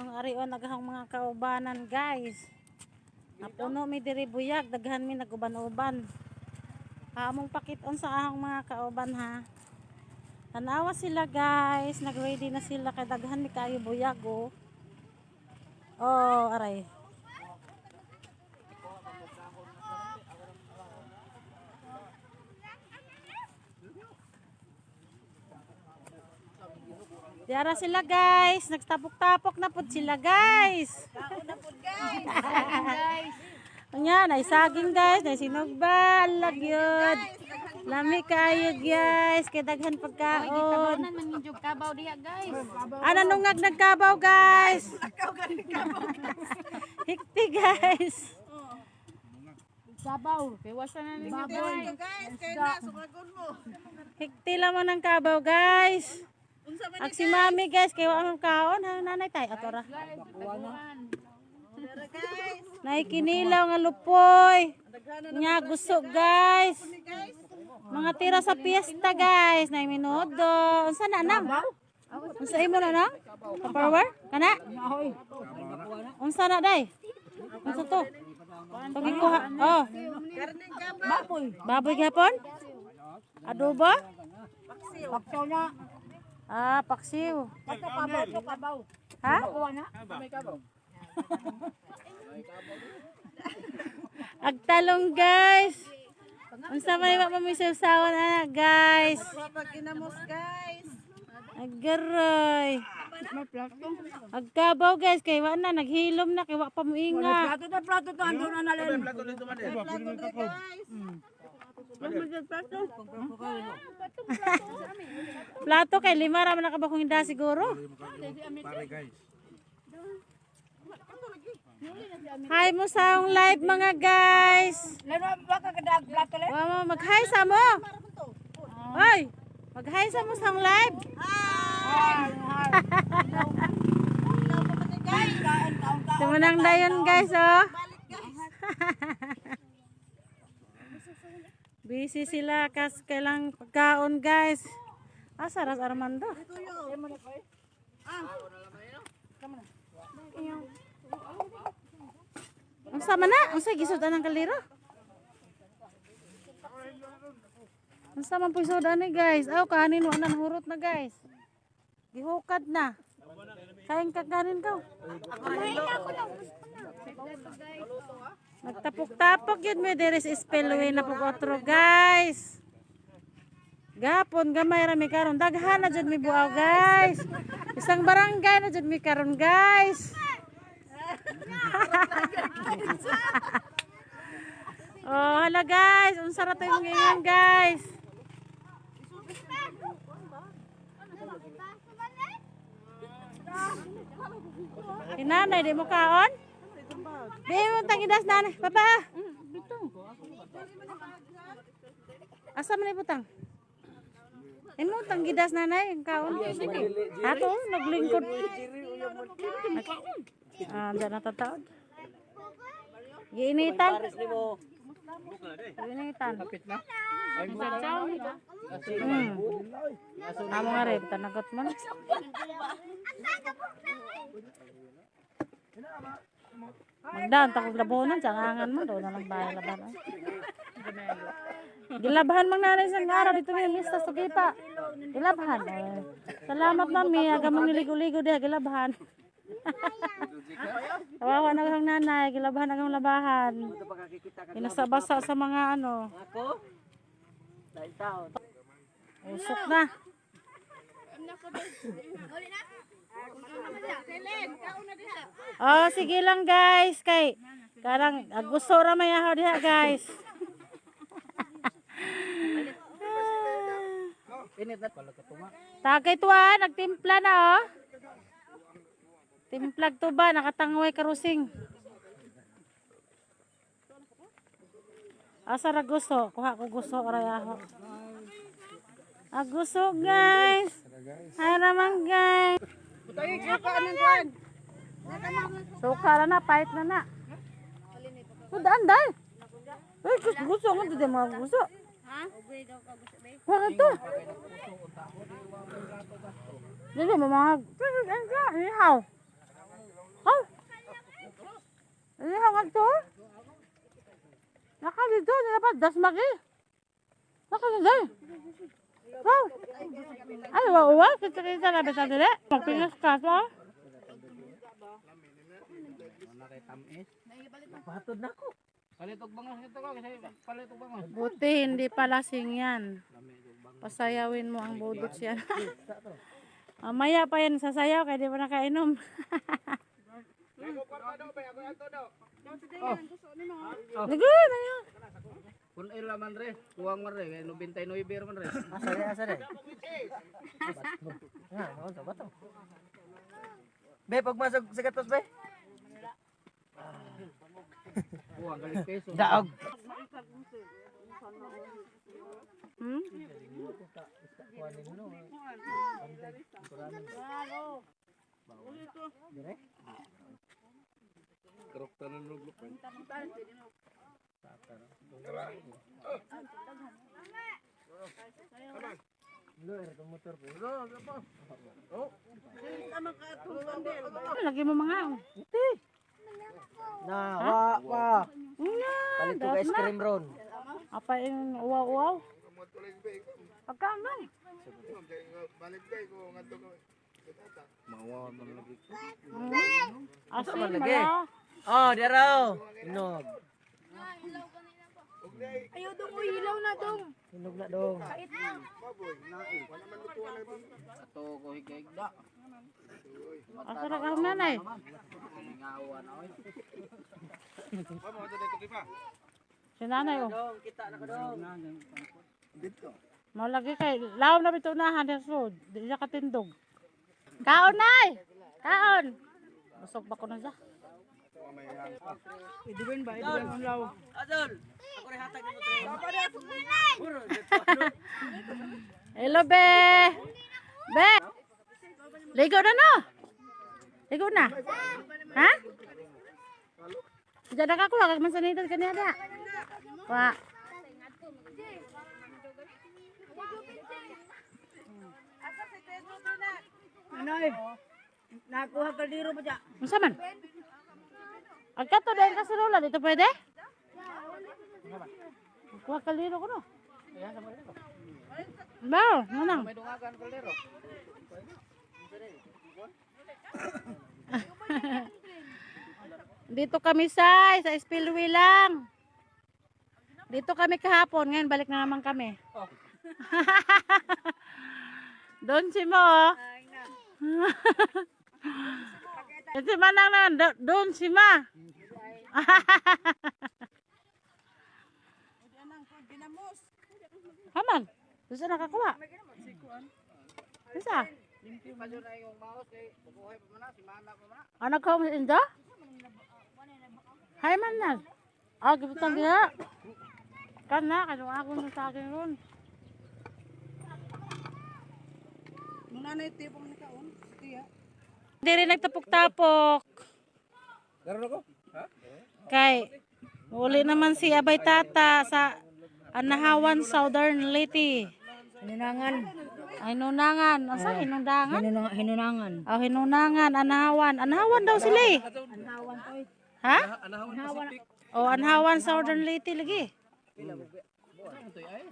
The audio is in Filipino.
ang arion naghang mga kaubanan guys. Napuno mi diri buyag daghan mi naguban-uban. Among pakiton sa ahang mga kauban ha. Tanawa sila guys, nagready na sila kay daghan mi kayo buyag oh. Oh, aray. Diara sila guys, nagtapok-tapok na pud sila guys. Anya, nay saging guys, nay sinugba, lagyod. Lami kayo guys, kay daghan pagkaon. man yung kabaw diha guys. Ana nungag nagkabaw guys. Hikti guys. Kabaw, piwasan na guys. guys, na, sumagon mo. Hikti lamang ng kabaw guys. Ak si mami guys, kay wa man kaon ha nanay tay atora. Tara guys, Nay kinilaw nga lupoy. Nya gusto guys. Mga tira sa piyesta guys, nay minudo. Unsa na nang? Unsa imo na nang? Tupperware? Kana? Unsa na day? Unsa to? Pagi ko ha. Oh, kaba. baboy gapon? Adobo? Paksaw na. Ah, paksiw. Ito kabaw, ito kabaw. Ha? Kuha na. Agtalong guys. Unsa man iba pamisaw-sawan ana guys. Pag inamos guys. Agaroy. May plato. Agkabaw guys kay wa na naghilom na kay wa pa moinga. Plato na plato to ando na nalin. Plato na guys. Plato kay lima ra man nakabakong hinda siguro. Hi mo sa akong live mga guys. Lalo baka kadag plato le. Wa mo mag-hi sa mo. Hoy, mag-hi sa mo sa akong live. Ka. Tumanang dayon guys oh. Busy sila kas kailang pagkaon guys. Asa ras Armando? Ang sama na, ang sa gisod anang kaliro. Ang sama po isod ani guys. Aw kanin wa nan hurot na guys. Gihukad na. Kain ka kanin ka. Nagtapok-tapok yun may deres spellway na pug otro guys. Gapon gamay ra mi karon daghan na jud mi buaw guys. Isang barangay na jud mi karon guys. oh, hala guys, unsa ra to yung ngayon guys? Kinanay, di mo kaon? Di mo tangidas nanay. Papa. Asa man ibutang? Imo tanggidas nanay ang kaon. Ato naglingkod. Ah, diyan natataod. Giinitan. Giinitan. Hmm. Amo nga rin, tanagot mo. Magdaan, takog labonan, tsangangan mo, doon na lang bahay labanan. Gilabhan mang nanay sa araw dito may mista sa gipa. Gilabhan. Eh. Salamat mami, aga mang niligo-ligo diha gilabhan. Kawawa na kang nanay, gilabhan ang labahan. Inasabasa sa mga ano. Usok na. Oh, sige lang guys, kay karang ah, gusto ra may ahaw diha guys. Tagay tuwa, nagtimpla na oh. Timplag to ba, nakatangway karusing. Asa ra gusto? Kuha ko gusto ra yaho. Ah, gusto guys. Ay naman guys. Suka na na, pahit na na. Udaan dai. Eh, gusto gusto ko dito mga gusto. Ha? Wala to. Dili mo mga ihaw. Ano hangal to? Naka dito, dapat das magi. Naka dito. Wow. Ay, wow, wow. Kita kita na besa dili. Magpingas ka to. Palitok bangas ito ka kasi palitok bangas. Buti hindi pa lasing yan. Pasayawin mo ang budot siya. Mamaya pa yan sasayaw kaya di pa nakainom. Ligo na yun. Ila man re, tuwang man re, kaya no 29 beer man re. Asare, asare. Nga, ako sa bato. Be, pag masag sa gatos, be. Tuwang galing peso. Daog. Hmm? Lagi mo mga. Iti. Na, wa, wa. Nga. Palito ka ice cream ron. Apa yung uwaw-uwaw? Pagkano? Mawa man lagi. Hmm. Asin, man lagi? Oh, di raw. Ayaw dong, uy, hilaw na dong. Hinog na dong. Ato ko higay-higda. Asa na kang nanay? Ngawa na oy. Si nanay oh. Kita na ko dong. Malagi kay laom na bito na handas food. Di siya katindog. Kaon nay. Kaon. Busog ba ko na siya? Pwede ba yun ba? Ito yung law. Adol, ako rin hatag nito. Hello be. Be. Ligo na no. Ligo na. Ha? Diyan ka ko kag man sanitan kaniya da. Wa. Ano eh? Nakuha ka diro pa dyan. Unsa man? Agka to dahil ka sa dito pwede? Kuha kaliro ko no. Ba, manang. Dito kami say, sa spillway lang. Dito kami kahapon, ngayon balik na naman kami. Doon si mo. Yan si Manang na, do- doon si Ma. Isa. Limpi pa na pa man na. Ah, sa inyo? Hay man na. Ah, gibutang gina. Kan na, kanong ako na sa akin ron. Nung nanay tipong. Hindi rin nagtapok-tapok. Karon ako? Ha? Kay, uli naman si Abay Tata sa Anahawan Southern Leyte. Hinunangan. Ay, nunangan. Asa, hinundangan? Hinunangan. Oh, hinunangan, Anahawan. Anahawan daw sila eh. Eh. Ha? Anahawan Pacific. Oh, Anahawan Southern Leyte lagi. Ay?